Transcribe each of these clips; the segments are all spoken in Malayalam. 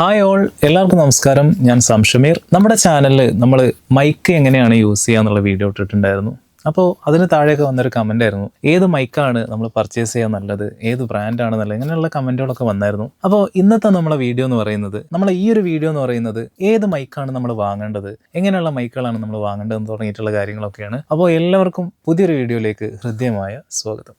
ഹായ് ഓൾ എല്ലാവർക്കും നമസ്കാരം. ഞാൻ സംഷമീർ നമ്മുടെ ചാനലിൽ നമ്മൾ മൈക്ക് എങ്ങനെയാണ് യൂസ് ചെയ്യുക എന്നുള്ള വീഡിയോ ഇട്ടിട്ടുണ്ടായിരുന്നു. അപ്പോൾ അതിന് താഴെയൊക്കെ വന്നൊരു കമന്റ് ആയിരുന്നു. ഏത് മൈക്കാണ് നമ്മൾ പർച്ചേസ് ചെയ്യാൻ നല്ലത്? ഏത് ബ്രാൻഡാണ് നല്ലത്? ഇങ്ങനെയുള്ള കമന്റുകളൊക്കെ വന്നായിരുന്നു. അപ്പോൾ ഇന്നത്തെ നമ്മളെ വീഡിയോ എന്ന് പറയുന്നത് നമ്മൾ ഈ ഒരു വീഡിയോ എന്ന് പറയുന്നത് ഏത് മൈക്കാണ് നമ്മൾ വാങ്ങേണ്ടത്? എങ്ങനെയുള്ള മൈക്കുകളാണ് നമ്മൾ വാങ്ങേണ്ടതെന്ന് തുടങ്ങിയിട്ടുള്ള കാര്യങ്ങളൊക്കെയാണ്. അപ്പോൾ എല്ലാവർക്കും പുതിയൊരു വീഡിയോയിലേക്ക് ഹൃദ്യമായ സ്വാഗതം.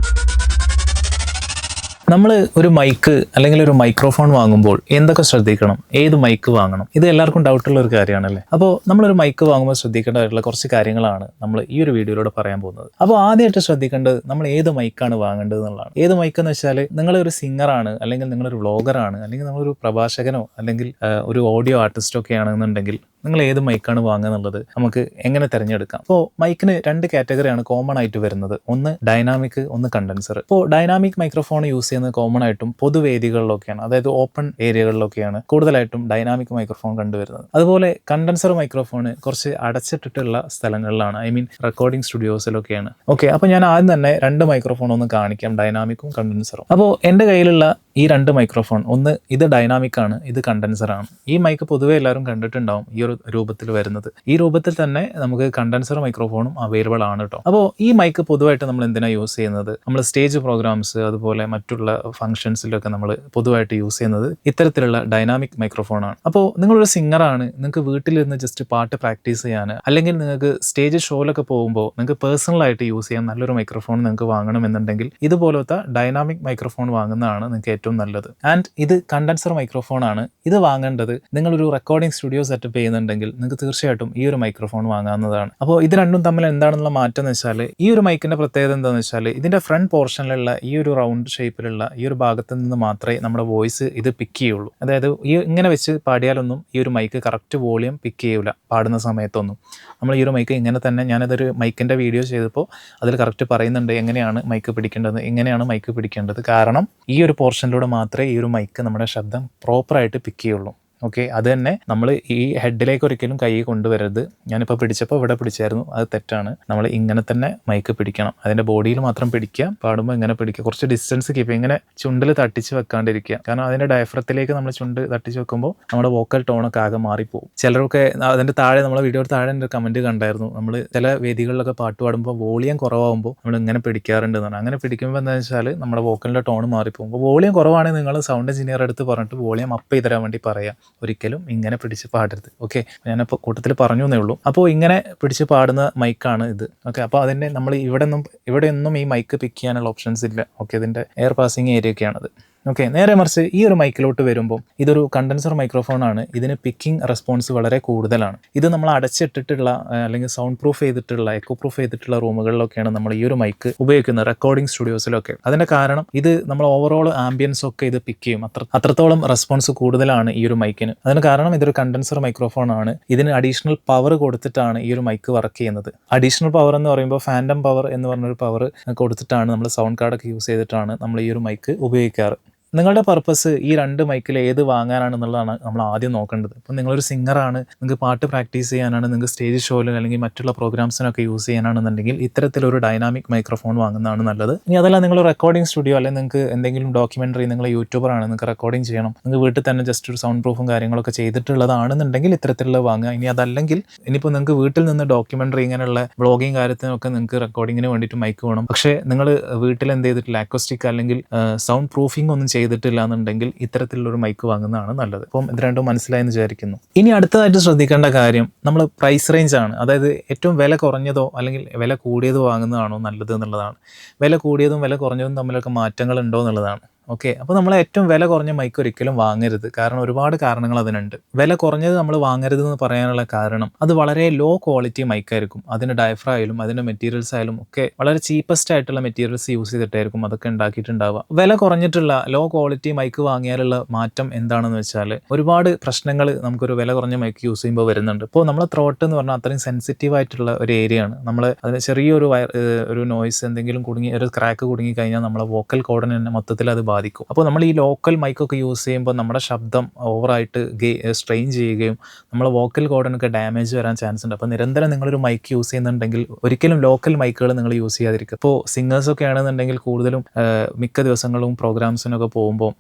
നമ്മൾ ഒരു മൈക്ക് അല്ലെങ്കിൽ ഒരു മൈക്രോഫോൺ വാങ്ങുമ്പോൾ എന്തൊക്കെ ശ്രദ്ധിക്കണം? ഏത് മൈക്ക് വാങ്ങണം? ഇത് എല്ലാവർക്കും ഡൗട്ടുള്ള ഒരു കാര്യമാണല്ലേ? അപ്പോൾ നമ്മളൊരു മൈക്ക് വാങ്ങുമ്പോൾ ശ്രദ്ധിക്കേണ്ടതായിട്ടുള്ള കുറച്ച് കാര്യങ്ങളാണ് നമ്മൾ ഈ ഒരു വീഡിയോയിലൂടെ പറയാൻ പോകുന്നത്. അപ്പോൾ ആദ്യമായിട്ട് ശ്രദ്ധിക്കേണ്ടത് നമ്മൾ ഏത് മൈക്കാണ് വാങ്ങേണ്ടത് എന്നുള്ളതാണ്. ഏത് മൈക്ക് എന്ന് വെച്ചാൽ നിങ്ങളൊരു സിംഗറാണ് അല്ലെങ്കിൽ നിങ്ങളൊരു വ്ളോഗറാണ് അല്ലെങ്കിൽ നിങ്ങളൊരു പ്രഭാഷകനോ അല്ലെങ്കിൽ ഒരു ഓഡിയോ ആർട്ടിസ്റ്റോ ഒക്കെ ആണെന്നുണ്ടെങ്കിൽ നിങ്ങൾ ഏത് മൈക്കാണ് വാങ്ങുക എന്നുള്ളത് നമുക്ക് എങ്ങനെ തിരഞ്ഞെടുക്കാം? അപ്പോൾ മൈക്കിന് രണ്ട് കാറ്റഗറിയാണ് കോമൺ ആയിട്ട് വരുന്നത്. ഒന്ന് ഡൈനാമിക് ഒന്ന് കണ്ടൻസർ ഇപ്പോൾ ഡൈനാമിക് മൈക്രോഫോൺ യൂസ് ചെയ്യുന്നത് കോമൺ ആയിട്ടും പൊതുവേദികളിലൊക്കെയാണ്. അതായത് ഓപ്പൺ ഏരിയകളിലൊക്കെയാണ് കൂടുതലായിട്ടും ഡൈനാമിക് മൈക്രോഫോൺ കണ്ടുവരുന്നത്. അതുപോലെ കണ്ടൻസർ മൈക്രോഫോൺ കുറച്ച് അടച്ചിട്ടിട്ടുള്ള സ്ഥലങ്ങളിലാണ്. ഐ മീൻ റെക്കോർഡിംഗ് സ്റ്റുഡിയോസിലൊക്കെയാണ് ഓക്കെ അപ്പോൾ ഞാൻ ആദ്യം തന്നെ രണ്ട് മൈക്രോഫോൺ ഒന്ന് കാണിക്കാം. ഡൈനാമിക്കും കണ്ടൻസറും അപ്പോൾ എന്റെ കയ്യിലുള്ള ഈ രണ്ട് മൈക്രോഫോൺ ഒന്ന് ഇത് ഡൈനാമിക് ആണ് ഇത് കണ്ടൻസർ ആണ്. ഈ മൈക്ക് പൊതുവേ എല്ലാവരും കണ്ടിട്ടുണ്ടാവും. ഈ ഒരു രൂപത്തിൽ വരുന്നത്. ഈ രൂപത്തിൽ തന്നെ നമുക്ക് കണ്ടൻസർ മൈക്രോഫോണും അവൈലബിൾ ആണ് കേട്ടോ അപ്പോൾ ഈ മൈക്ക് പൊതുവായിട്ട് നമ്മൾ എന്തിനാണ് യൂസ് ചെയ്യുന്നത്? നമ്മൾ സ്റ്റേജ് പ്രോഗ്രാംസ് അതുപോലെ മറ്റുള്ള ഫംഗ്ഷൻസിലൊക്കെ നമ്മൾ പൊതുവായിട്ട് യൂസ് ചെയ്യുന്നത് ഇത്തരത്തിലുള്ള ഡൈനാമിക് മൈക്രോഫോൺ ആണ്. അപ്പോൾ നിങ്ങളൊരു സിംഗറാണ് നിങ്ങൾക്ക് വീട്ടിലിരുന്ന് ജസ്റ്റ് പാട്ട് പ്രാക്ടീസ് ചെയ്യാൻ അല്ലെങ്കിൽ നിങ്ങൾക്ക് സ്റ്റേജ് ഷോയിലൊക്കെ പോകുമ്പോൾ നിങ്ങൾക്ക് പേഴ്സണലായിട്ട് യൂസ് ചെയ്യാൻ നല്ലൊരു മൈക്രോഫോൺ നിങ്ങൾക്ക് വാങ്ങണമെന്നുണ്ടെങ്കിൽ ഇതുപോലത്തെ ഡൈനാമിക് മൈക്രോഫോൺ വാങ്ങുന്നതാണ് നിങ്ങൾക്ക് ഏറ്റവും നല്ലത്. ആൻഡ് ഇത് കണ്ടൻസർ മൈക്രോഫോൺ ആണ്. ഇത് വാങ്ങേണ്ടത് നിങ്ങളൊരു റെക്കോർഡിംഗ് സ്റ്റുഡിയോ സെറ്റപ്പ് ചെയ്യുന്നുണ്ടെങ്കിൽ നിങ്ങൾക്ക് തീർച്ചയായിട്ടും ഈ ഒരു മൈക്രോഫോൺ വാങ്ങാവുന്നതാണ്. അപ്പോൾ ഇത് രണ്ടും തമ്മിൽ എന്താണെന്നുള്ള മാറ്റം എന്ന് വെച്ചാൽ ഈ ഒരു മൈക്കിന്റെ പ്രത്യേകത എന്താണെന്ന് വെച്ചാൽ ഇതിന്റെ ഫ്രണ്ട് പോർഷനിലുള്ള ഈ ഒരു റൗണ്ട് ഷേപ്പിലുള്ള ഈ ഒരു ഭാഗത്ത് നിന്ന് മാത്രമേ നമ്മുടെ വോയിസ് ഇത് പിക്ക് ചെയ്യുള്ളൂ. അതായത് ഈ ഇങ്ങനെ വെച്ച് പാടിയാലൊന്നും ഈ ഒരു മൈക്ക് കറക്റ്റ് വോളിയം പിക്ക് ചെയ്യൂല പാടുന്ന സമയത്തൊന്നും. നമ്മൾ ഈ ഒരു മൈക്ക് ഇങ്ങനെ തന്നെ ഞാനതൊരു മൈക്കിന്റെ വീഡിയോ ചെയ്തപ്പോൾ അതിൽ കറക്റ്റ് പറയുന്നുണ്ട് എങ്ങനെയാണ് മൈക്ക് പിടിക്കേണ്ടത് എങ്ങനെയാണ് മൈക്ക് പിടിക്കേണ്ടത്. കാരണം ഈ ഒരു പോർഷനിലൂടെ മാത്രമേ ഈ ഒരു മൈക്ക് നമ്മുടെ ശബ്ദം പ്രോപ്പറായിട്ട് പിക്ക് ചെയ്യുള്ളൂ. ഓക്കെ അത് തന്നെ നമ്മൾ ഈ ഹെഡിലേക്ക് ഒരിക്കലും കൈ കൊണ്ടുവരരുത്. ഞാനിപ്പോൾ പിടിച്ചപ്പോൾ ഇവിടെ പിടിച്ചായിരുന്നു. അത് തെറ്റാണ്. നമ്മൾ ഇങ്ങനെ തന്നെ മൈക്ക് പിടിക്കണം. അതിന്റെ ബോഡിയിൽ മാത്രം പിടിക്കുക. പാടുമ്പോൾ ഇങ്ങനെ പിടിക്കുക. കുറച്ച് ഡിസ്റ്റൻസ് കീപ്പ് ഇങ്ങനെ ചുണ്ടിൽ തട്ടിച്ച് വെക്കാണ്ടിരിക്കുക. കാരണം അതിന്റെ ഡയഫ്രത്തിലേക്ക് നമ്മൾ ചുണ്ട് തട്ടിച്ച് വെക്കുമ്പോൾ നമ്മുടെ വോക്കൽ ടോണൊക്കെ ആകെ മാറിപ്പോകും ചിലരൊക്കെ അതിന്റെ താഴെ നമ്മളെ വീഡിയോയുടെ താഴെ എന്റെ കമന്റ് കണ്ടായിരുന്നു. നമ്മൾ ചില വേദികളിലൊക്കെ പാട്ട് പാടുമ്പോൾ വോളിയം കുറവാകുമ്പോൾ നമ്മൾ ഇങ്ങനെ പിടിക്കാറുണ്ട് എന്നാണ്. അങ്ങനെ പിടിക്കുമ്പോൾ എന്താണെന്ന് വെച്ചാൽ നമ്മുടെ വോക്കലിന്റെ ടോൺ മാറിപ്പോകും അപ്പോൾ വോളിയം കുറവാണെങ്കിൽ നിങ്ങൾ സൗണ്ട് എഞ്ചിനീയർ അടുത്ത് പറഞ്ഞിട്ട് വോളിയം അപ്പ് ചെയ്ത് തരാൻ വേണ്ടി പറയാം. ഒരിക്കലും ഇങ്ങനെ പിടിച്ച് പാടരുത്. ഓക്കെ ഞാനിപ്പോൾ കൂട്ടത്തിൽ പറഞ്ഞു എന്നേ ഉള്ളൂ. അപ്പോൾ ഇങ്ങനെ പിടിച്ച് പാടുന്ന മൈക്കാണ് ഇത്. ഓക്കെ അപ്പോൾ അതിന്റെ നമ്മൾ ഇവിടെ നിന്നും ഇവിടെ ഒന്നും ഈ മൈക്ക് പിക്ക് ചെയ്യാനുള്ള ഓപ്ഷൻസ് ഇല്ല. ഓക്കെ ഇതിന്റെ എയർ പാസിങ് ഏരിയ ഒക്കെയാണത്. ഓക്കെ നേരെ മറിച്ച് ഈ ഒരു മൈക്കിലോട്ട് വരുമ്പോൾ ഇതൊരു കണ്ടൻസർ മൈക്രോഫോൺ ആണ്. ഇതിന് പിക്കിംഗ് റെസ്പോൺസ് വളരെ കൂടുതലാണ്. ഇത് നമ്മൾ അടച്ചിട്ടിട്ടുള്ള അല്ലെങ്കിൽ സൗണ്ട് പ്രൂഫ് ചെയ്തിട്ടുള്ള എക്കോ പ്രൂഫ് ചെയ്തിട്ടുള്ള റൂമുകളിലൊക്കെയാണ് നമ്മൾ ഈ ഒരു മൈക്ക് ഉപയോഗിക്കുന്നത് റെക്കോർഡിംഗ് സ്റ്റുഡിയോസിലൊക്കെ അതിന്റെ കാരണം ഇത് നമ്മൾ ഓവറോൾ ആംബിയൻസ് ഒക്കെ ഇത് പിക്ക് ചെയ്യും. അത്ര അത്രത്തോളം റെസ്പോൺസ് കൂടുതലാണ് ഈ ഒരു മൈക്കിന് അതിന് കാരണം ഇതൊരു കണ്ടൻസർ മൈക്രോഫോൺ ആണ്. ഇതിന് അഡീഷണൽ പവർ കൊടുത്തിട്ടാണ് ഈ ഒരു മൈക്ക് വർക്ക് ചെയ്യുന്നത്. അഡീഷണൽ പവർ എന്ന് പറയുമ്പോൾ ഫാൻഡം പവർ എന്ന് പറഞ്ഞൊരു പവർ കൊടുത്തിട്ടാണ് നമ്മൾ സൗണ്ട് കാർഡൊക്കെ യൂസ് ചെയ്തിട്ടാണ് നമ്മൾ ഈ ഒരു മൈക്ക് ഉപയോഗിക്കാറ്. നിങ്ങളുടെ പർപ്പസ് ഈ രണ്ട് മൈക്കിൽ ഏത് വാങ്ങാനാണെന്നുള്ളതാണ് നമ്മൾ ആദ്യം നോക്കേണ്ടത്. ഇപ്പം നിങ്ങളൊരു സിംഗറാണ് നിങ്ങൾക്ക് പാട്ട് പ്രാക്ടീസ് ചെയ്യാനാണ് നിങ്ങൾക്ക് സ്റ്റേജ് ഷോയിൽ അല്ലെങ്കിൽ മറ്റുള്ള പ്രോഗ്രാംസിനൊക്കെ യൂസ് ചെയ്യാനാണെന്നുണ്ടെങ്കിൽ ഇത്തരത്തിലൊരു ഡൈനാമിക് മൈക്രോഫോൺ വാങ്ങുന്നതാണ് നല്ലത്. ഇനി അതല്ല നിങ്ങൾ റെക്കോർഡിംഗ് സ്റ്റുഡിയോ അല്ലെങ്കിൽ നിങ്ങൾക്ക് എന്തെങ്കിലും ഡോക്യുമെന്ററി നിങ്ങൾ യൂട്യൂബറാണ് നിങ്ങൾക്ക് റെക്കോർഡിംഗ് ചെയ്യണം. നിങ്ങൾക്ക് വീട്ടിൽ തന്നെ ജസ്റ്റ് ഒരു സൗണ്ട് പ്രൂഫും കാര്യങ്ങളൊക്കെ ചെയ്തിട്ടുള്ളതാണെന്നുണ്ടെങ്കിൽ ഇത്തരത്തിലുള്ള വാങ്ങുക. ഇനി അതല്ലെങ്കിൽ ഇനിയിപ്പോൾ നിങ്ങൾക്ക് വീട്ടിൽ നിന്ന് ഡോക്യുമെന്ററി ഇങ്ങനെയുള്ള വ്ളോഗിങ് കാര്യത്തിനൊക്കെ നിങ്ങൾക്ക് റെക്കോർഡിങ്ങിന് വേണ്ടിയിട്ട് മൈക്ക് വേണം. പക്ഷേ നിങ്ങൾ വീട്ടിൽ എന്ത് ചെയ്തിട്ടില്ല? അക്കോസ്റ്റിക് അല്ലെങ്കിൽ സൗണ്ട് പ്രൂഫിംഗ് ഒന്നും ചെയ്തിട്ടില്ല എന്നുണ്ടെങ്കിൽ ഇത്തരത്തിലുള്ള ഒരു മൈക്ക് വാങ്ങുന്നതാണ് നല്ലത്. അപ്പം ഇത് രണ്ടും മനസ്സിലായെന്ന് വിചാരിക്കുന്നു. ഇനി അടുത്തതായിട്ട് ശ്രദ്ധിക്കേണ്ട കാര്യം നമ്മൾ പ്രൈസ് റേഞ്ച് ആണ്. അതായത് ഏറ്റവും വില കുറഞ്ഞതോ അല്ലെങ്കിൽ വില കൂടിയതോ വാങ്ങുന്നതാണോ നല്ലത് എന്നുള്ളതാണ്. വില കൂടിയതും വില കുറഞ്ഞതും തമ്മിലൊക്കെ മാറ്റങ്ങൾ ഉണ്ടോ എന്നുള്ളതാണ്. ഓക്കെ അപ്പോൾ നമ്മൾ ഏറ്റവും വില കുറഞ്ഞ മൈക്ക് ഒരിക്കലും വാങ്ങരുത്. കാരണം ഒരുപാട് കാരണങ്ങൾ അതിനുണ്ട്. വില കുറഞ്ഞത് നമ്മൾ വാങ്ങരുത് എന്ന് പറയാനുള്ള കാരണം അത് വളരെ ലോ ക്വാളിറ്റി മൈക്കായിരിക്കും അതിന്റെ ഡയഫ്ര ആയാലും അതിന്റെ മെറ്റീരിയൽസ് ആയാലും ഒക്കെ വളരെ ചീപ്പസ്റ്റ് ആയിട്ടുള്ള മെറ്റീരിയൽസ് യൂസ് ചെയ്തിട്ടായിരിക്കും അതൊക്കെ ഉണ്ടാക്കിയിട്ടുണ്ടാവുക. വില കുറഞ്ഞിട്ടുള്ള ലോ ക്വാളിറ്റി മൈക്ക് വാങ്ങിയാലുള്ള മാറ്റം എന്താണെന്ന് വെച്ചാൽ ഒരുപാട് പ്രശ്നങ്ങൾ നമുക്കൊരു വില കുറഞ്ഞ മൈക്ക് യൂസ് ചെയ്യുമ്പോൾ വരുന്നുണ്ട്. ഇപ്പോൾ നമ്മളെ ത്രോട്ട് എന്ന് പറഞ്ഞാൽ അത്രയും സെൻസിറ്റീവ് ആയിട്ടുള്ള ഒരു ഏരിയ ആണ്. നമ്മൾ അതിന് ചെറിയൊരു വയർ ഒരു നോയ്സ് എന്തെങ്കിലും കുടുങ്ങി ഒരു ക്രാക്ക് കുടുങ്ങി കഴിഞ്ഞാൽ നമ്മളെ വോക്കൽ കോഡിനെ മൊത്തത്തിൽ അത് ബാധിക്കും. ബാധിക്കും. അപ്പോൾ നമ്മൾ ഈ ലോക്കൽ മൈക്കൊക്കെ യൂസ് ചെയ്യുമ്പോൾ നമ്മുടെ ശബ്ദം ഓവറായിട്ട് ഗേ സ്ട്രെയിൻ ചെയ്യുകയും നമ്മൾ വോക്കൽ കോഡിനൊക്കെ ഡാമേജ് വരാൻ ചാൻസ് ഉണ്ട്. അപ്പോൾ നിരന്തരം നിങ്ങളൊരു മൈക്ക് യൂസ് ചെയ്യുന്നുണ്ടെങ്കിൽ ഒരിക്കലും ലോക്കൽ മൈക്കുകൾ നിങ്ങൾ യൂസ് ചെയ്യാതിരിക്കുക. ഇപ്പോൾ സിംഗേഴ്സൊക്കെ ആണെന്നുണ്ടെങ്കിൽ കൂടുതലും മിക്ക ദിവസങ്ങളും പ്രോഗ്രാംസിനൊക്കെ പോകുമ്പോൾ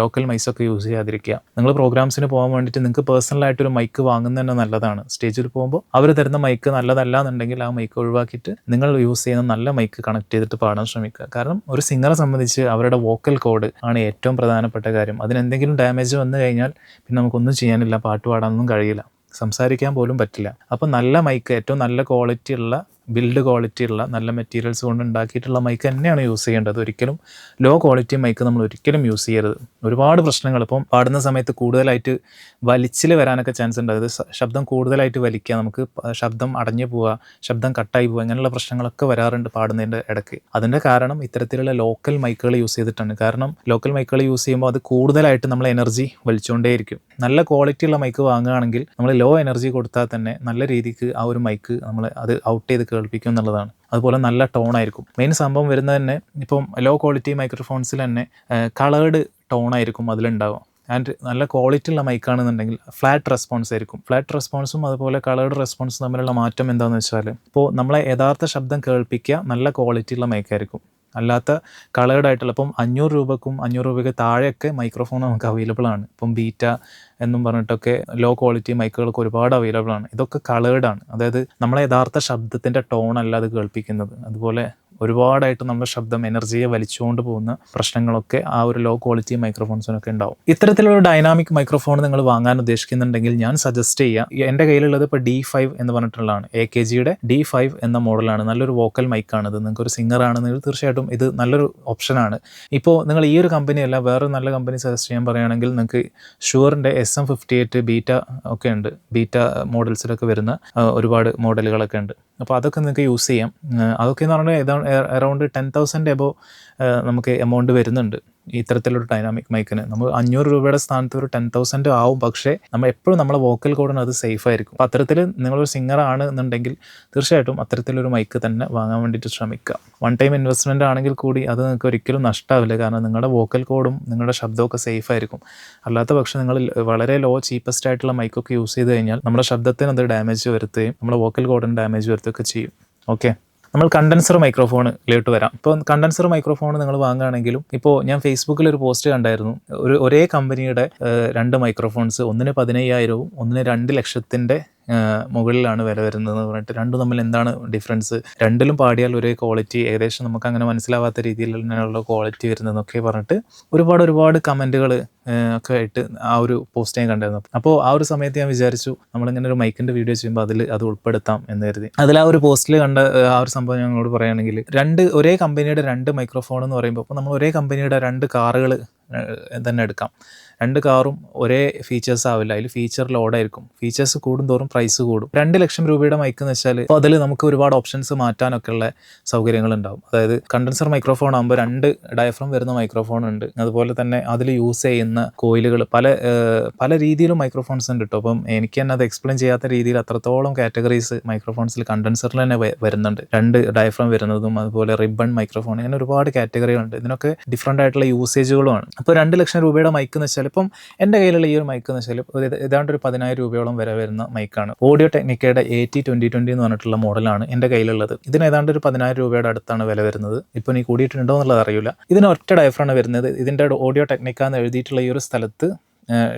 ലോക്കൽ മൈക്സൊക്കെ യൂസ് ചെയ്യാതിരിക്കുക. നിങ്ങൾ പ്രോഗ്രാംസിന് പോകാൻ വേണ്ടിയിട്ട് നിങ്ങൾക്ക് പേഴ്സണലായിട്ടൊരു മൈക്ക് വാങ്ങുന്നത് തന്നെ നല്ലതാണ്. സ്റ്റേജിൽ പോകുമ്പോൾ അവർ തരുന്ന മൈക്ക് നല്ലതല്ല എന്നുണ്ടെങ്കിൽ ആ മൈക്ക് ഒഴിവാക്കിയിട്ട് നിങ്ങൾ യൂസ് ചെയ്യുന്ന നല്ല മൈക്ക് കണക്ട് ചെയ്തിട്ട് പാടാൻ ശ്രമിക്കുക. കാരണം ഒരു സിംഗറെ സംബന്ധിച്ച് അവരുടെ വോക്കൽ കോഡ് ആണ് ഏറ്റവും പ്രധാനപ്പെട്ട കാര്യം. അതിനെന്തെങ്കിലും ഡാമേജ് വന്നു കഴിഞ്ഞാൽ പിന്നെ നമുക്കൊന്നും ചെയ്യാനില്ല പാട്ട് പാടാനൊന്നും കഴിയില്ല. സംസാരിക്കാൻ പോലും പറ്റില്ല. അപ്പം നല്ല മൈക്ക് ഏറ്റവും നല്ല ക്വാളിറ്റി ഉള്ള ബിൽഡ് ക്വാളിറ്റി ഉള്ള നല്ല മെറ്റീരിയൽസ് കൊണ്ട് ഉണ്ടാക്കിയിട്ടുള്ള മൈക്ക് തന്നെയാണ് യൂസ് ചെയ്യേണ്ടത്. ഒരിക്കലും ലോ ക്വാളിറ്റി മൈക്ക് നമ്മൾ ഒരിക്കലും യൂസ് ചെയ്യരുത്. ഒരുപാട് പ്രശ്നങ്ങൾ ഇപ്പം പാടുന്ന സമയത്ത് കൂടുതലായിട്ട് വലിച്ചിൽ വരാനൊക്കെ ചാൻസ് ഉണ്ട്. അതായത് ശബ്ദം കൂടുതലായിട്ട് വലിക്കുക നമുക്ക് ശബ്ദം അടഞ്ഞു പോവുക ശബ്ദം കട്ടായി പോവുക അങ്ങനെയുള്ള പ്രശ്നങ്ങളൊക്കെ വരാറുണ്ട് പാടുന്നതിന്റെ ഇടയ്ക്ക്. അതിന്റെ കാരണം ഇത്തരത്തിലുള്ള ലോക്കൽ മൈക്കുകൾ യൂസ് ചെയ്തിട്ടാണ്. കാരണം ലോക്കൽ മൈക്കുകൾ യൂസ് ചെയ്യുമ്പോൾ അത് കൂടുതലായിട്ട് നമ്മൾ എനർജി വലിച്ചുകൊണ്ടേയിരിക്കും. നല്ല ക്വാളിറ്റി ഉള്ള മൈക്ക് വാങ്ങുകയാണെങ്കിൽ നമ്മൾ ലോ എനർജി കൊടുത്താൽ തന്നെ നല്ല രീതിക്ക് ആ ഒരു മൈക്ക് നമ്മൾ അത് ഔട്ട് ചെയ്ത് കേൾപ്പിക്കും എന്നുള്ളതാണ്. അതുപോലെ നല്ല ടോൺ ആയിരിക്കും. മെയിൻ സംഭവം വരുന്നത് തന്നെ ഇപ്പം ലോ ക്വാളിറ്റി മൈക്രോഫോൺസിൽ തന്നെ കളേർഡ് ടോൺ ആയിരിക്കും അതിലുണ്ടാവുക. ആൻഡ് നല്ല ക്വാളിറ്റി ഉള്ള മൈക്കാണെന്നുണ്ടെങ്കിൽ ഫ്ലാറ്റ് റെസ്പോൺസ് ആയിരിക്കും. ഫ്ലാറ്റ് റെസ്പോൺസും അതുപോലെ കളേർഡ് റെസ്പോൺസും തമ്മിലുള്ള മാറ്റം എന്താണെന്ന് വെച്ചാൽ ഇപ്പോൾ നമ്മളെ യഥാർത്ഥ ശബ്ദം കേൾപ്പിക്കുക നല്ല ക്വാളിറ്റി ഉള്ള മൈക്കായിരിക്കും അല്ലാത്ത കളേർഡ് ആയിട്ടുള്ള ഇപ്പം അഞ്ഞൂറ് രൂപക്കും അഞ്ഞൂറ് രൂപയ്ക്ക് താഴെയൊക്കെ മൈക്രോഫോൺ നമുക്ക് അവൈലബിൾ ആണ്. ഇപ്പം ബീറ്റ എന്നും പറഞ്ഞിട്ടൊക്കെ ലോ ക്വാളിറ്റി മൈക്കുകളൊക്കെ ഒരുപാട് അവൈലബിൾ ആണ്. ഇതൊക്കെ കളേർഡ് ആണ്. അതായത് നമ്മളെ യഥാർത്ഥ ശബ്ദത്തിന്റെ ടോൺ അല്ല അത് കേൾപ്പിക്കുന്നത്. അതുപോലെ ഒരുപാടായിട്ട് നമ്മുടെ ശബ്ദം എനർജിയെ വലിച്ചുകൊണ്ട് പോകുന്ന പ്രശ്നങ്ങളൊക്കെ ആ ഒരു ലോ ക്വാളിറ്റി മൈക്രോഫോൺസിനൊക്കെ ഉണ്ടാവും. ഇത്തരത്തിലുള്ള ഡൈനാമിക് മൈക്രോഫോൺ നിങ്ങൾ വാങ്ങാൻ ഉദ്ദേശിക്കുന്നുണ്ടെങ്കിൽ ഞാൻ സജസ്റ്റ് ചെയ്യാം. എന്റെ കയ്യിലുള്ളത് ഇപ്പോൾ ഡി ഫൈവ് എന്ന് പറഞ്ഞിട്ടുള്ളതാണ്. എ കെ ജിയുടെ ഡി ഫൈവ് എന്ന മോഡലാണ് നല്ലൊരു വോക്കൽ മൈക്കാണ് ഇത്. നിങ്ങൾക്ക് ഒരു സിംഗർ ആണെന്നെങ്കിൽ തീർച്ചയായിട്ടും ഇത് നല്ലൊരു ഓപ്ഷനാണ് ഇപ്പോൾ നിങ്ങൾ ഈ ഒരു കമ്പനി അല്ല വേറെ നല്ല കമ്പനി സജസ്റ്റ് ചെയ്യാൻ പറയുകയാണെങ്കിൽ നിങ്ങൾക്ക് ഷുവറിന്റെ S M fifty eight beta ഒക്കെ ഉണ്ട്. ബീറ്റ മോഡൽസിലൊക്കെ വരുന്ന ഒരുപാട് മോഡലുകളൊക്കെ ഉണ്ട്. അപ്പോൾ അതൊക്കെ നിങ്ങൾക്ക് യൂസ് ചെയ്യാം. അതൊക്കെ എന്ന് പറഞ്ഞാൽ ഏതാ അറൗണ്ട് ടെൻ തൗസൻഡ് എബോ നമുക്ക് എമൗണ്ട് വരുന്നുണ്ട്. ഇത്തരത്തിലൊരു ഡൈനാമിക് മൈക്കിന് നമ്മൾ അഞ്ഞൂറ് രൂപയുടെ സ്ഥാനത്ത് ഒരു ടെൻ തൗസൻഡ് ആവും. പക്ഷേ നമ്മൾ എപ്പോഴും നമ്മളെ വോക്കൽ കോഡിന് അത് സേഫ് ആയിരിക്കും. അപ്പോൾ അത്തരത്തിൽ നിങ്ങളൊരു സിംഗർ ആണ് എന്നുണ്ടെങ്കിൽ തീർച്ചയായിട്ടും അത്തരത്തിലൊരു മൈക്ക് തന്നെ വാങ്ങാൻ വേണ്ടിയിട്ട് ശ്രമിക്കുക വൺ ടൈം ഇൻവെസ്റ്റ്മെന്റ് ആണെങ്കിൽ കൂടി അത് നിങ്ങൾക്ക് ഒരിക്കലും നഷ്ടമാവില്ല കാരണം നിങ്ങളുടെ വോക്കൽ കോഡും നിങ്ങളുടെ ശബ്ദമൊക്കെ സേഫ് ആയിരിക്കും. അല്ലാത്ത പക്ഷം നിങ്ങൾ വളരെ ലോ ചീപ്പസ്റ്റ് ആയിട്ടുള്ള മൈക്കൊക്കെ യൂസ് ചെയ്ത് കഴിഞ്ഞാൽ നമ്മുടെ ശബ്ദത്തിന് അത് ഡാമേജ് വരുത്തുകയും നമ്മുടെ വോക്കൽ കോഡിന് ഡാമേജ് വരുത്തുകയൊക്കെ ചെയ്യും. ഓക്കെ നമ്മൾ കണ്ടൻസർ മൈക്രോഫോണിലോട്ട് വരാം. ഇപ്പോൾ കണ്ടൻസർ മൈക്രോഫോൺ നിങ്ങൾ വാങ്ങുകയാണെങ്കിലും ഇപ്പോൾ ഞാൻ ഫേസ്ബുക്കിൽ ഒരു പോസ്റ്റ് കണ്ടായിരുന്നു. ഒരു ഒരേ കമ്പനിയുടെ രണ്ട് മൈക്രോഫോൺസ് ഒന്നിന് പതിനയ്യായിരവും ഒന്നിന് രണ്ട് ലക്ഷത്തിന്റെ മുകളിലാണ് വില വരുന്നത് പറഞ്ഞിട്ട് രണ്ടും തമ്മിൽ എന്താണ് ഡിഫറൻസ് രണ്ടിലും പാടിയാൽ ഒരേ ക്വാളിറ്റി ഏകദേശം നമുക്ക് അങ്ങനെ മനസ്സിലാവാത്ത രീതിയിൽ തന്നെയുള്ള ക്വാളിറ്റി വരുന്നതെന്നൊക്കെ പറഞ്ഞിട്ട് ഒരുപാട് ഒരുപാട് കമന്റുകൾ ഒക്കെ ആയിട്ട് ആ ഒരു പോസ്റ്റ് ഞാൻ കണ്ടിരുന്നു. അപ്പോൾ ആ ഒരു സമയത്ത് ഞാൻ വിചാരിച്ചു നമ്മളിങ്ങനെ ഒരു മൈക്കിന്റെ വീഡിയോ ചെയ്യുമ്പോൾ അതിൽ അത് ഉൾപ്പെടുത്താം എന്ന് കരുതി. അതിൽ ആ ഒരു പോസ്റ്റിൽ കണ്ട ആ ഒരു സംഭവം ഞങ്ങളോട് പറയുകയാണെങ്കിൽ രണ്ട് ഒരേ കമ്പനിയുടെ രണ്ട് മൈക്രോഫോൺ എന്ന് പറയുമ്പോൾ അപ്പോൾ നമ്മൾ ഒരേ കമ്പനിയുടെ രണ്ട് കാറുകൾ തന്നെ എടുക്കാം. രണ്ട് കാറും ഒരേ ഫീച്ചേഴ്സ് ആവില്ല. അതിൽ ഫീച്ചർ ലോഡായിരിക്കും ഫീച്ചേഴ്സ് കൂടുന്തോറും പ്രൈസ് കൂടും. രണ്ട് ലക്ഷം രൂപയുടെ മൈക്ക് എന്ന് വെച്ചാൽ അപ്പോൾ അതിൽ നമുക്ക് ഒരുപാട് ഓപ്ഷൻസ് മാറ്റാനൊക്കെ ഉള്ള സൗകര്യങ്ങൾ ഉണ്ടാവും അതായത് കണ്ടൻസർ മൈക്രോഫോൺ ആകുമ്പോൾ രണ്ട് ഡയഫ്രം വരുന്ന മൈക്രോഫോൺ ഉണ്ട്. അതുപോലെ തന്നെ അതിൽ യൂസ് ചെയ്യുന്ന കോയിലുകൾ പല പല രീതിയിലും മൈക്രോഫോൺസ് ഉണ്ട് കേട്ടോ അപ്പം എനിക്ക് തന്നെ അത് എക്സ്പ്ലെയിൻ ചെയ്യാത്ത രീതിയിൽ അത്രത്തോളം കാറ്റഗറീസ് മൈക്രോഫോൺസിൽ കണ്ടൻസറിൽ തന്നെ വരുന്നുണ്ട്. രണ്ട് ഡയഫ്രം വരുന്നതും അതുപോലെ റിബൺ മൈക്രോഫോൺ അങ്ങനെ ഒരുപാട് കാറ്റഗറികളുണ്ട് ഇതിനൊക്കെ ഡിഫറെന്റ് ആയിട്ടുള്ള യൂസേജുകളുമാണ് അപ്പോൾ രണ്ട് ലക്ഷം രൂപയുടെ മൈക്ക് എന്ന് വെച്ചാൽ ഇപ്പം എന്റെ കയ്യിലുള്ള ഈ ഒരു മൈക്ക് എന്ന് വെച്ചാൽ ഏതാണ്ട് ഒരു പതിനായിരം രൂപയോളം വരെ വരുന്ന മൈക്കാണ് ഓഡിയോ ടെക്നിക്കയുടെ എയ്റ്റി ട്വന്റി ട്വന്റി എന്ന് പറഞ്ഞിട്ടുള്ള മോഡലാണ് എന്റെ കയ്യിലുള്ളത്. ഇതിന് ഏതാണ്ട് ഒരു പതിനായിരം രൂപയുടെ അടുത്താണ് വില വരുന്നത്. ഇപ്പോൾ നീ കൂടിയിട്ടുണ്ടോ എന്നുള്ളത് അറിയില്ല. ഇതിന് ഒറ്റ ഡയഫ്രാണ് വരുന്നത്. ഇതിന്റെ ഓഡിയോ ടെക്നിക്ക എന്ന് എഴുതിയിട്ടുള്ള ഈ ഒരു സ്ഥലത്ത്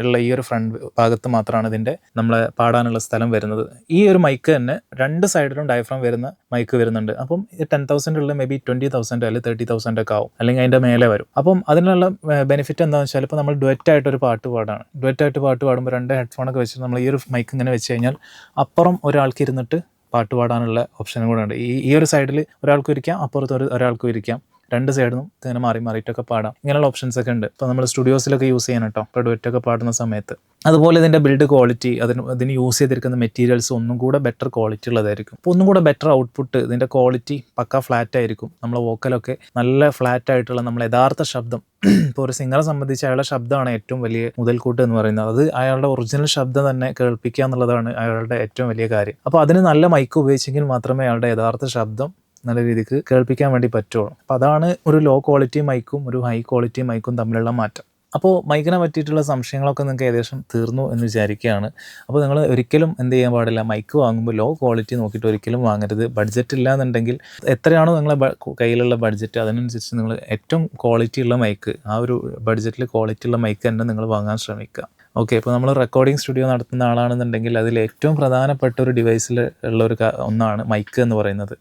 ഉള്ള ഈ ഒരു ഫ്രണ്ട് ഭാഗത്ത് മാത്രമാണ് ഇതിന്റെ നമ്മളെ പാടാനുള്ള സ്ഥലം വരുന്നത്. ഈ ഒരു മൈക്ക് തന്നെ രണ്ട് സൈഡിലും ഡയഫ്രം വരുന്ന മൈക്ക് വരുന്നുണ്ട്. അപ്പം ടെൻ തൗസൻഡ് ഉള്ള മേ ബി ട്വന്റി തൗസൻഡ് അല്ലെങ്കിൽ തേർട്ടി തൗസൻഡ് ഒക്കെ ആവും. അല്ലെങ്കിൽ അതിന്റെ മേലെ വരും. അപ്പം അതിനുള്ള ബെനിഫിറ്റ് എന്താണെന്ന് വെച്ചാൽ ഇപ്പോൾ നമ്മൾ ഡുവറ്റായിട്ട് ഒരു പാട്ട് പാടാണ്. ഡുവറ്റായിട്ട് പാട്ട് പാടുമ്പോൾ രണ്ട് ഹെഡ്ഫോണൊക്കെ വെച്ചിട്ട് നമ്മൾ ഈ ഒരു മൈക്ക് ഇങ്ങനെ വെച്ച് കഴിഞ്ഞാൽ അപ്പുറം ഒരാൾക്ക് ഇരുന്നിട്ട് പാട്ട് പാടാനുള്ള ഓപ്ഷനും കൂടെ ഉണ്ട്. ഈ ഈ ഒരു സൈഡിൽ ഒരാൾക്കും ഇരിക്കാം അപ്പുറത്ത് ഒരു ഒരാൾക്കും ഇരിക്കാം. രണ്ട് സൈഡിലും ഇങ്ങനെ മാറി മാറിയിട്ടൊക്കെ പാടാം. ഇങ്ങനെയുള്ള ഓപ്ഷൻസ് ഒക്കെ ഉണ്ട്. ഇപ്പോൾ നമ്മൾ സ്റ്റുഡിയോസിലൊക്കെ യൂസ് ചെയ്യണം കേട്ടോ ഇപ്പോൾ ഡുവറ്റൊക്കെ പാടുന്ന സമയത്ത്. അതുപോലെ ഇതിന്റെ ബിൽഡ് ക്വാളിറ്റി അതിന് ഇതിന് യൂസ് ചെയ്തിരിക്കുന്ന മെറ്റീരിയൽസ് ഒന്നും കൂടെ ബെറ്റർ ക്വാളിറ്റി ഉള്ളതായിരിക്കും. അപ്പോൾ ഒന്നും കൂടെ ബെറ്റർ ഔട്ട്പുട്ട് ഇതിന്റെ ക്വാളിറ്റി പക്ക ഫ്ലാറ്റ് ആയിരിക്കും. നമ്മളെ വോക്കലൊക്കെ നല്ല ഫ്ലാറ്റ് ആയിട്ടുള്ള നമ്മൾ യഥാർത്ഥ ശബ്ദം. ഇപ്പോൾ ഒരു സിംഗറെ സംബന്ധിച്ച് അയാളുടെ ശബ്ദമാണ് ഏറ്റവും വലിയ മുതൽക്കൂട്ട് എന്ന് പറയുന്നത്. അത് അയാളുടെ ഒറിജിനൽ ശബ്ദം തന്നെ കേൾപ്പിക്കുക എന്നുള്ളതാണ് അയാളുടെ ഏറ്റവും വലിയ കാര്യം. അപ്പോൾ അതിന് നല്ല മൈക്ക് ഉപയോഗിച്ചെങ്കിൽ മാത്രമേ അയാളുടെ യഥാർത്ഥ ശബ്ദം നല്ല രീതിക്ക് കേൾപ്പിക്കാൻ വേണ്ടി പറ്റുള്ളൂ. അപ്പോൾ അതാണ് ഒരു ലോ ക്വാളിറ്റി മൈക്കും ഒരു ഹൈ ക്വാളിറ്റി മൈക്കും തമ്മിലുള്ള മാറ്റം. അപ്പോൾ മൈക്കിനെ പറ്റിയിട്ടുള്ള സംശയങ്ങളൊക്കെ നിങ്ങൾക്ക് ഏകദേശം തീർന്നു എന്ന് വിചാരിക്കുകയാണ്. അപ്പോൾ നിങ്ങൾ ഒരിക്കലും എന്ത് ചെയ്യാൻ പാടില്ല മൈക്ക് വാങ്ങുമ്പോൾ ലോ ക്വാളിറ്റി നോക്കിയിട്ട് ഒരിക്കലും വാങ്ങരുത്. ബഡ്ജറ്റ് ഇല്ല എന്നുണ്ടെങ്കിൽ എത്രയാണോ നിങ്ങളെ കയ്യിലുള്ള ബഡ്ജറ്റ് അതിനനുസരിച്ച് നിങ്ങൾ ഏറ്റവും ക്വാളിറ്റി ഉള്ള മൈക്ക് ആ ഒരു ബഡ്ജറ്റിൽ ക്വാളിറ്റി ഉള്ള മൈക്ക് തന്നെ നിങ്ങൾ വാങ്ങാൻ ശ്രമിക്കുക. ഓക്കെ ഇപ്പോൾ നമ്മൾ റെക്കോർഡിംഗ് സ്റ്റുഡിയോ നടത്തുന്ന ആളാണെന്നുണ്ടെങ്കിൽ അതിൽ ഏറ്റവും പ്രധാനപ്പെട്ട ഒരു ഡിവൈസിൽ ഉള്ള ഒരു ഒന്നാണ് മൈക്ക് എന്ന് പറയുന്നത്.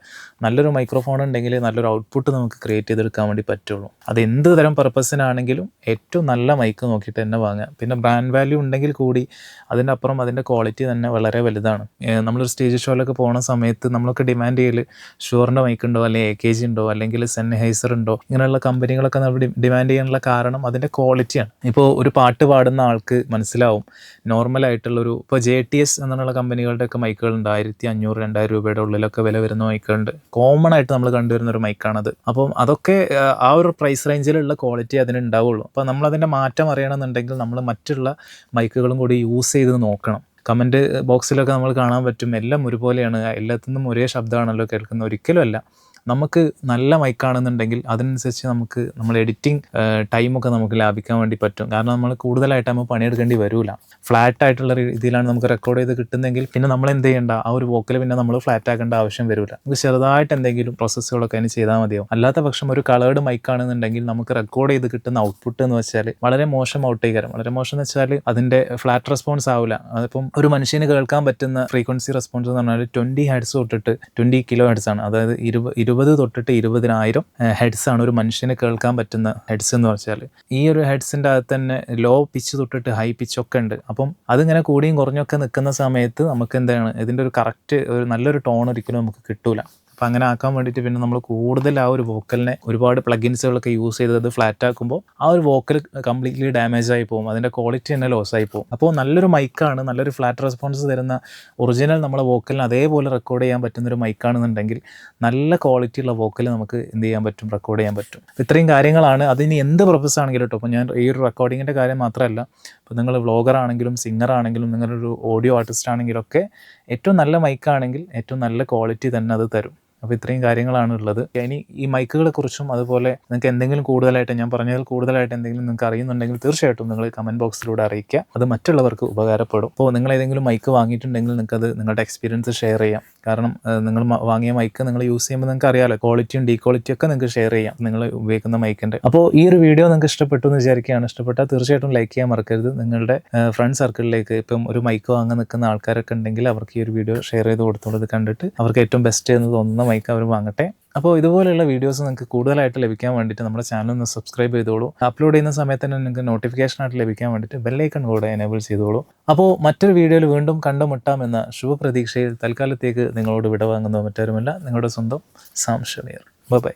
നല്ലൊരു മൈക്രോഫോൺ ഉണ്ടെങ്കിൽ നല്ലൊരു ഔട്ട്പുട്ട് നമുക്ക് ക്രിയേറ്റ് ചെയ്തെടുക്കാൻ വേണ്ടി പറ്റുള്ളൂ. അത് എന്ത് തരം പർപ്പസിനാണെങ്കിലും ഏറ്റവും നല്ല മൈക്ക് നോക്കിയിട്ട് തന്നെ വാങ്ങുക. പിന്നെ ബ്രാൻഡ് വാല്യൂ ഉണ്ടെങ്കിൽ കൂടി അതിന്റെ അപ്പുറം അതിന്റെ ക്വാളിറ്റി തന്നെ വളരെ വലുതാണ്. നമ്മളൊരു സ്റ്റേജ് ഷോയിലൊക്കെ പോകുന്ന സമയത്ത് നമ്മളൊക്കെ ഡിമാൻഡ് ചെയ്യൽ ഷുവറിന്റെ മൈക്ക് ഉണ്ടോ അല്ലെങ്കിൽ എ കെ ജി ഉണ്ടോ അല്ലെങ്കിൽ സെൻഹൈസർ ഉണ്ടോ ഇങ്ങനെയുള്ള കമ്പനികളൊക്കെ നമ്മൾ ഡിമാൻഡ് ചെയ്യാനുള്ള കാരണം അതിന്റെ ക്വാളിറ്റിയാണ് ഇപ്പോൾ ഒരു പാട്ട് പാടുന്ന ആൾക്ക് മനസ്സിലാവും. നോർമൽ ആയിട്ടുള്ളൊരു ഇപ്പോൾ ജെ ടി എസ് എന്നുള്ള കമ്പനികളുടെയൊക്കെ മൈക്കുകളുണ്ട് ആയിരത്തി അഞ്ഞൂറ് രണ്ടായിരം രൂപയുടെ ഉള്ളിലൊക്കെ വില വരുന്ന മൈക്കുകളുണ്ട് കോമൺ ആയിട്ട് നമ്മൾ കണ്ടുവരുന്ന ഒരു മൈക്കാണത് അപ്പം അതൊക്കെ ആ, ഒരു പ്രൈസ് റേഞ്ചിലുള്ള ക്വാളിറ്റി അതിന് ഉണ്ടാവുള്ളൂ. അപ്പോൾ നമ്മൾ അതിന്റെ മാറ്റം അറിയണമെന്നുണ്ടെങ്കിൽ നമ്മൾ മറ്റുള്ള മൈക്കുകളും കൂടി യൂസ് ചെയ്ത് നോക്കണം. കമന്റ് ബോക്സിലൊക്കെ നമ്മൾ കാണാൻ പറ്റും. എല്ലാം ഒരുപോലെയാണ്. എല്ലാത്തിനും ഒരേ ശബ്ദമാണല്ലോ കേൾക്കുന്നത്. ഒരിക്കലും അല്ല. നമുക്ക് നല്ല മൈക്കാണെന്നുണ്ടെങ്കിൽ അതിനനുസരിച്ച് നമുക്ക് നമ്മൾ എഡിറ്റിംഗ് ടൈമൊക്കെ നമുക്ക് ലാഭിക്കാൻ വേണ്ടി പറ്റും. കാരണം നമ്മൾ കൂടുതലായിട്ട് നമ്മൾ പണിയെടുക്കേണ്ടി വരില്ല ഫ്ലാറ്റ് ആയിട്ടുള്ള രീതിയിലാണ് നമുക്ക് റെക്കോർഡ് ചെയ്ത് കിട്ടുന്നെങ്കിൽ പിന്നെ നമ്മൾ എന്ത് ചെയ്യേണ്ട? ആ ഒരു വോക്കൽ പിന്നെ നമ്മൾ ഫ്ലാറ്റ് ആക്കേണ്ട ആവശ്യം വരില്ല നമുക്ക് ചെറുതായിട്ട് എന്തെങ്കിലും പ്രോസസ്സുകളൊക്കെ അതിന് ചെയ്താൽ മതിയാവും. അല്ലാത്ത പക്ഷം ഒരു കളേർഡ് മൈക്കാണെന്നുണ്ടെങ്കിൽ നമുക്ക് റെക്കോർഡ് ചെയ്ത് കിട്ടുന്ന ഔട്ട്പുട്ട് എന്ന് വെച്ചാൽ വളരെ മോശം ഔട്ടേക്കാരം വളരെ മോശം എന്ന് വെച്ചാൽ അതിന്റെ ഫ്ലാറ്റ് റെസ്പോൺസ് ആവില്ല അതിപ്പം ഒരു മനുഷ്യന് കേൾക്കാൻ പറ്റുന്ന ഫ്രീക്വൻസി റെസ്പോൺസ് എന്ന് പറഞ്ഞാൽ ട്വന്റി ഹെഡ്സ് തൊട്ടിട്ട് ട്വന്റി കിലോ ഹെഡ്സ് ആണ്. അതായത് ഇരുപത് ഇരുപത് തൊട്ടിട്ട് ഇരുപതിനായിരം ഹെഡ്സ് ആണ് ഒരു മനുഷ്യന് കേൾക്കാൻ പറ്റുന്ന ഹെഡ്സ് എന്ന് വെച്ചാൽ ഈ ഒരു ഹെഡ്സിന്റെ അകത്ത് തന്നെ ലോ പിച്ച് തൊട്ടിട്ട് ഹൈ പിച്ച് ഒക്കെ ഉണ്ട്. അപ്പം അതിങ്ങനെ കൂടിയും കുറഞ്ഞൊക്കെ നിൽക്കുന്ന സമയത്ത് നമുക്ക് എന്താണ് ഇതിന്റെ ഒരു കറക്റ്റ് ഒരു നല്ലൊരു ടോൺ ഒരിക്കലും നമുക്ക് കിട്ടൂല. അപ്പം അങ്ങനെ ആക്കാൻ വേണ്ടിയിട്ട് പിന്നെ നമ്മൾ കൂടുതൽ ആ ഒരു വോക്കലിനെ ഒരുപാട് പ്ലഗിൻസുകളൊക്കെ യൂസ് ചെയ്തത് ഫ്ലാറ്റ് ആക്കുമ്പോൾ ആ ഒരു വോക്കൽ കംപ്ലീറ്റ്ലി ഡാമേജ് ആയി പോകും. അതിന്റെ ക്വാളിറ്റി തന്നെ ലോസ് ആയി പോകും. അപ്പോൾ നല്ലൊരു മൈക്കാണ് നല്ലൊരു ഫ്ലാറ്റ് റെസ്പോൺസ് തരുന്ന ഒറിജിനൽ നമ്മളെ വോക്കലിന് അതേപോലെ റെക്കോർഡ് ചെയ്യാൻ പറ്റുന്ന ഒരു മൈക്കാണെന്നുണ്ടെങ്കിൽ നല്ല ക്വാളിറ്റി ഉള്ള വോക്കൽ നമുക്ക് എന്ത് ചെയ്യാൻ പറ്റും? റെക്കോർഡ് ചെയ്യാൻ പറ്റും. ഇത്രയും കാര്യങ്ങളാണ്. അതിന് എന്ത് പർപ്പസ് ആണെങ്കിലും കേട്ടോ. അപ്പോൾ ഞാൻ ഈ ഒരു റെക്കോർഡിങ്ങിന്റെ കാര്യം മാത്രമല്ല ഇപ്പോൾ നിങ്ങൾ വ്ളോഗർ ആണെങ്കിലും സിംഗർ ആണെങ്കിലും നിങ്ങളൊരു ഓഡിയോ ആർട്ടിസ്റ്റ് ആണെങ്കിലും ഒക്കെ ഏറ്റവും നല്ല മൈക്കാണെങ്കിൽ ഏറ്റവും നല്ല ക്വാളിറ്റി തന്നെ അത് തരും. അപ്പോൾ ഇത്രയും കാര്യങ്ങളാണ് ഉള്ളത്. ഇനി ഈ മൈക്കുകളെ കുറിച്ചും അതുപോലെ നിങ്ങൾക്ക് എന്തെങ്കിലും കൂടുതലായിട്ട് ഞാൻ പറഞ്ഞതിൽ കൂടുതലായിട്ട് എന്തെങ്കിലും നിങ്ങൾക്ക് അറിയുന്നുണ്ടെങ്കിൽ തീർച്ചയായിട്ടും നിങ്ങൾ കമന്റ് ബോക്സിലൂടെ അറിയിക്കുക. അത് മറ്റുള്ളവർക്ക് ഉപകാരപ്പെടും. അപ്പോൾ നിങ്ങൾ ഏതെങ്കിലും മൈക്ക് വാങ്ങിയിട്ടുണ്ടെങ്കിൽ നിങ്ങൾക്ക് അത് നിങ്ങളുടെ എക്സ്പീരിയൻസ് ഷെയർ ചെയ്യാം. കാരണം നിങ്ങൾ വാങ്ങിയ മൈക്ക് നിങ്ങൾ യൂസ് ചെയ്യുമ്പോൾ നിങ്ങൾക്ക് അറിയാമല്ലോ ക്വാളിറ്റിയും ഡീ ക്വാളിറ്റിയും ഒക്കെ നിങ്ങൾക്ക് ഷെയർ ചെയ്യാം നിങ്ങൾ ഉപയോഗിക്കുന്ന മൈക്കിന്റെ അപ്പോൾ ഈ ഒരു വീഡിയോ നിങ്ങൾക്ക് ഇഷ്ടപ്പെട്ടു എന്ന് വിചാരിക്കുകയാണ്. ഇഷ്ടപ്പെട്ടാൽ തീർച്ചയായിട്ടും ലൈക്ക് ചെയ്യാൻ മറക്കരുത്. നിങ്ങളുടെ ഫ്രണ്ട് സർക്കിളിലേക്ക് ഇപ്പം ഒരു മൈക്ക് വാങ്ങാൻ നിൽക്കുന്ന ആൾക്കാരൊക്കെ ഉണ്ടെങ്കിൽ അവർക്ക് ഈ ഒരു വീഡിയോ ഷെയർ ചെയ്ത് കൊടുത്തോളൂ. ഇത് കണ്ടിട്ട് അവർക്ക് ഏറ്റവും ബെസ്റ്റ് എന്ന് തോന്നുന്ന മൈക്ക് അവർ വാങ്ങട്ടെ. അപ്പോൾ ഇതുപോലെയുള്ള വീഡിയോസ് നിങ്ങൾക്ക് കൂടുതലായിട്ട് ലഭിക്കാൻ വേണ്ടിയിട്ട് നമ്മുടെ ചാനൽ ഒന്ന് സബ്സ്ക്രൈബ് ചെയ്തോളൂ. അപ്ലോഡ് ചെയ്യുന്ന സമയത്ത് തന്നെ നിങ്ങൾക്ക് നോട്ടിഫിക്കേഷൻ ആയിട്ട് ലഭിക്കാൻ വേണ്ടിയിട്ട് ബെല്ലൈക്കൺ കൂടെ എനേബിൾ ചെയ്തോളൂ. അപ്പോൾ മറ്റൊരു വീഡിയോയിൽ വീണ്ടും കണ്ടുമുട്ടാമെന്ന ശുഭപ്രതീക്ഷയിൽ തൽക്കാലത്തേക്ക് നിങ്ങളോട് വിടവാങ്ങുന്ന മറ്റാരുമല്ല നിങ്ങളുടെ സ്വന്തം സാം ഷമീർ. ബൈ